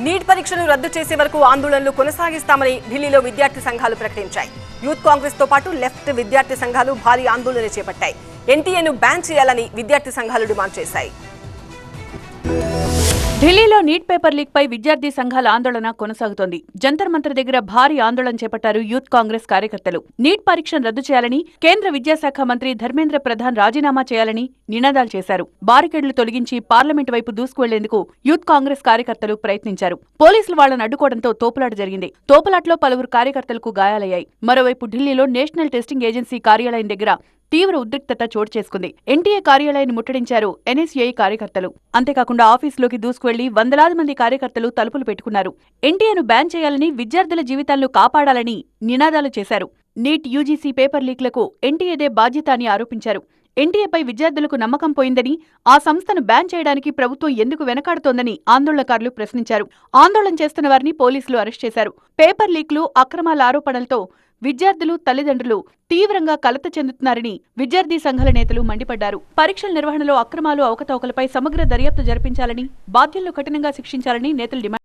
Neat పరీక్షలు రద్దు చేసే వరకు ఆందోళనలు కొనసాగిస్తామని ఢిల్లీలో విద్యార్థి సంఘాలు ప్రకటించాయి. యూత్ కాంగ్రెస్తో పాటు లెఫ్ట్ విద్యార్థి సంఘాలు భారీ ఆందోళన చేపట్టాయి. ఎన్టీఏను బ్యాన్ చేయాలని విద్యార్థి సంఘాలు డిమాండ్ చేశాయి. ఢిల్లీలో నీట్ పేపర్ లీక్ పై విద్యార్థి సంఘాల ఆందోళన కొనసాగుతోంది. జంతర్ మంతర్ దగ్గర భారీ ఆందోళన చేపట్టారు యూత్ కాంగ్రెస్ కార్యకర్తలు. నీట్ పరీక్షను రద్దు చేయాలని కేంద్ర విద్యాశాఖ మంత్రి ధర్మేంద్ర ప్రధాన్ రాజీనామా చేయాలని నినాదాలు చేశారు. బారికేడ్లు తొలగించి పార్లమెంట్ వైపు దూసుకువెళ్ళేందుకు యూత్ కాంగ్రెస్ కార్యకర్తలు ప్రయత్నించారు. పోలీసులు వాళ్ళను అడ్డుకోవడంతో తోపులాట జరిగింది. తోపులాట్లో పలువురు కార్యకర్తలకు గాయాలయ్యాయి. మరోవైపు ఢిల్లీలో నేషనల్ టెస్టింగ్ ఏజెన్సీ కార్యాలయం దగ్గర తీవ్ర ఉద్రిక్తత చోటు చేసుకుంది. ఎన్టీఏ కార్యాలయాన్ని ముట్టడించారు ఎన్ఎస్ఏ కార్యకర్తలు. అంతేకాకుండా ఆఫీసులోకి దూసుకువెళ్ళి వందలాది మంది కార్యకర్తలు తలుపులు పెట్టుకున్నారు. ఎన్టీఏను బ్యాన్ చేయాలని విద్యార్థుల జీవితాలను కాపాడాలని నినాదాలు చేశారు. నీట్ యూజీసీ పేపర్ లీక్లకు ఎన్టీఏదే బాధ్యత అని ఆరోపించారు. ఎన్టీఏపై విద్యార్థులకు నమ్మకం పోయిందని ఆ సంస్థను బ్యాన్ చేయడానికి ప్రభుత్వం ఎందుకు వెనకాడుతోందని ఆందోళనకారులు ప్రశ్నించారు. ఆందోళన చేస్తున్న వారిని పోలీసులు అరెస్ట్ చేశారు. పేపర్ లీక్లు అక్రమాల ఆరోపణలతో విద్యార్థులు తల్లిదండ్రులు తీవ్రంగా కలత చెందుతున్నారని విద్యార్థి సంఘాల నేతలు మండిపడ్డారు. పరీక్షల నిర్వహణలో అక్రమాలు అవకతవకలపై సమగ్ర దర్యాప్తు జరిపించాలని బాధ్యులను కఠినంగా శిక్షించాలని నేతలు డిమాండ్